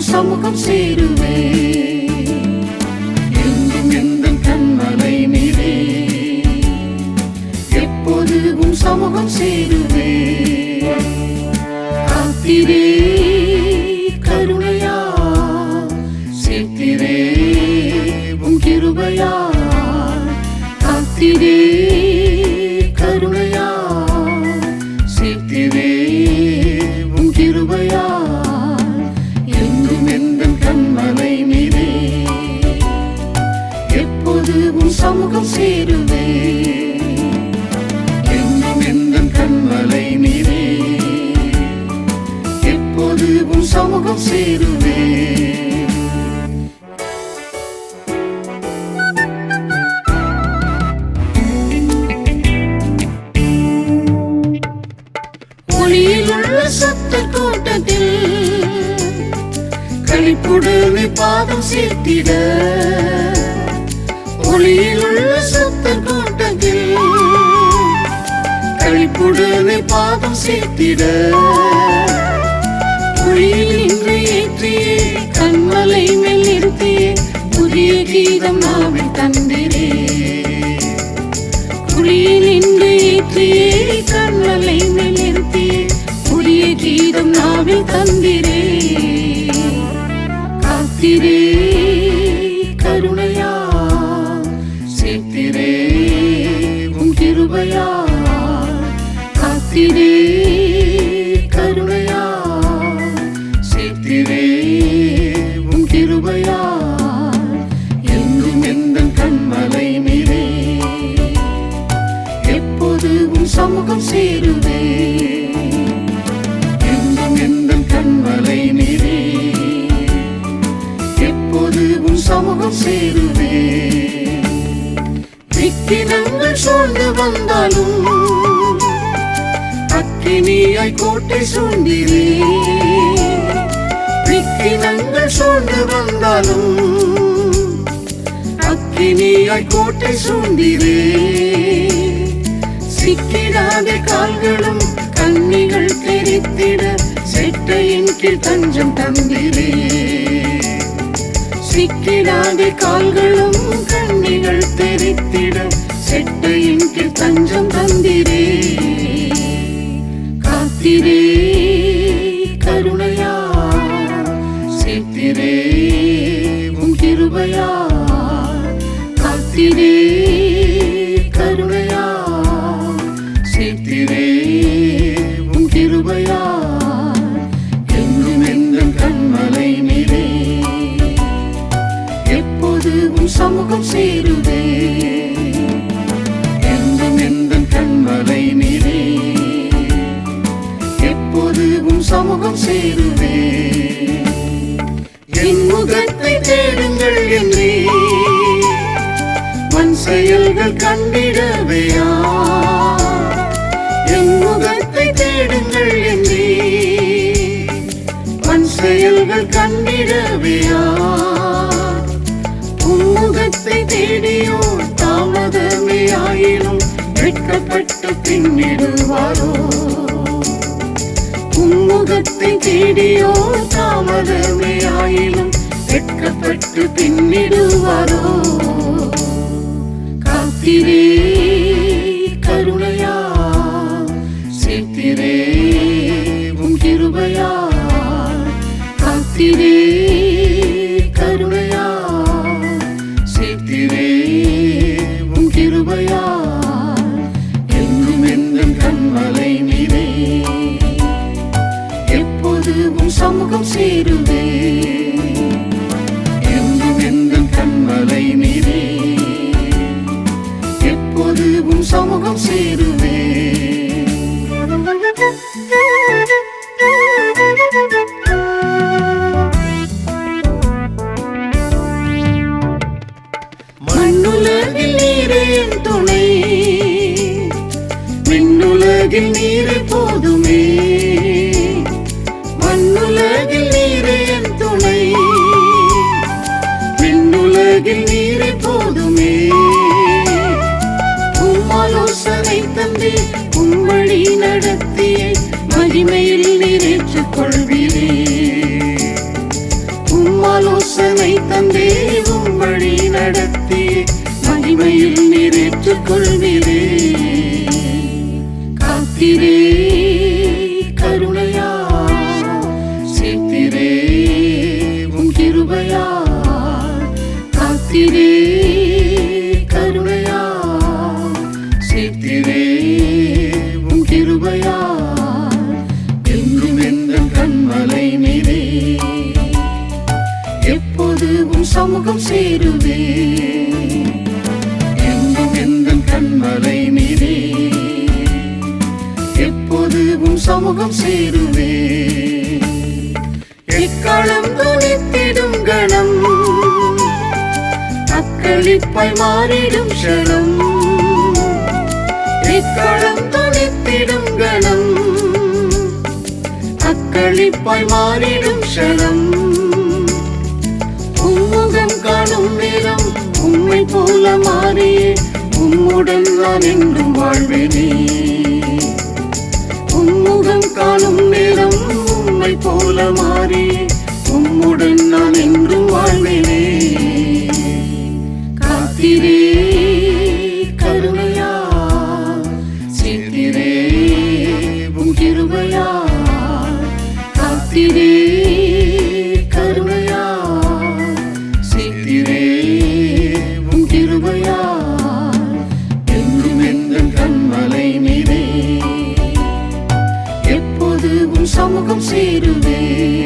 நானும் சமூகம் சேருவேன் எங்கும் எந்த கண்மலை நிலே எப்போதும் சமூகம் சேருவேன் காத்திரே கருணையா. சேர்த்திரே உன் கிருபையா. காத்திரே எப்போது உன் சமூகம் சேருவே ஒளியிலுள்ள சத்த கூட்டத்தில் களிப்புடனே பாதம் சேர்த்திட. ஒளியிலுள்ள சத்த கூட்டத்தில் களிப்புடனே பாதம் சேர்த்திட. கீதம் தந்திரே. காத்திரே கருணையா. சேர்த்திரே உன் கிருபையா. காத்திரே கருணையா. சேர்த்திரே உன் கிருபையா. என்றும் எந்த கண்மலை மீதே எப்போது உன் சமூகம் சேருவே தினங்கள் சூழ்ந்து வந்தாலும் அக்கினியாய் கோட்டை சூழ்ந்திரே. விக்கினங்கள் சூழ்ந்து வந்தாலும் அக்கினியாய் கோட்டை சூழ்ந்திரே. சிக்கிடாத கால்களும் கண்ணிகள் தெரித்திட செட்டையின் கீழ் தஞ்சம் தந்திரே. சிக்கிடாத கால்களும் கண்ணிகள் தெரித்திட செட்டையின் கீழ் தஞ்சம் தந்திரே. காத்திரே. செயல்கள் கண்டிடவையா? என் முகத்தை தேடுங்கள் என்றே. மண் செயல்கள் கண்டிடவையா? உம்முகத்தை தேடியோ தாமதமே ஆயினும் வெட்கப்பட்டு பின்னிடுவாரோ? உம்முகத்தை தேடியோ தாமதமே ஆயினும் வெட்கப்பட்டு பின்னிடுவாரோ? காத்திரே கருணையா சேர்த்திரே உன் கிருபையா காத்திரே கருணையா சேர்த்திரே உன் கிருபையா என்றும் எந்த கண்மலை நீரே. எப்போது உன் சமூகம் சேருவே என்றும் எந்த கண்மலை நீ என் துணை. விண்ணுலகில் நீரே போதுமே. மண்ணுலகில் நீரே என் துணை. விண்ணுலகில் நீரே போதுமே. உம்மாலோசனை தந்தி உம் வழி நடத்தியே மகிமையில் நிறைற்றுக் கொள்வீரே. உம்மாலோசனை தந்தே உம் வழி நடத்தியே நிறைற்றுக் காத்திரே கருணையா சேர்த்திரே உன் கிருபையா. காத்திரே கருணையா சேர்த்திரே உன் கிருபையா. என்றும் எந்த கண்மலை நீரே எப்போது உன் சமூகம் சேருவே. சமூகம் சேருவே எக்காலம் துணித்திடும் கணம் அக்களிப்பாய் மாறிடும் க்ஷணம் எக்காலம் துணித்திடும் கணம் அக்களிப்பாய் மாறிடும் க்ஷணம் உம்முகம் காணும் நேரம் உம்மை போல மாறியே உம்முடன் நான் என்றும் வாழ்வேனே உம்மை போல மாறி உம்முடன் நான் என்றும் வாழ்வினே. காத்திரே. உன் சமூகம்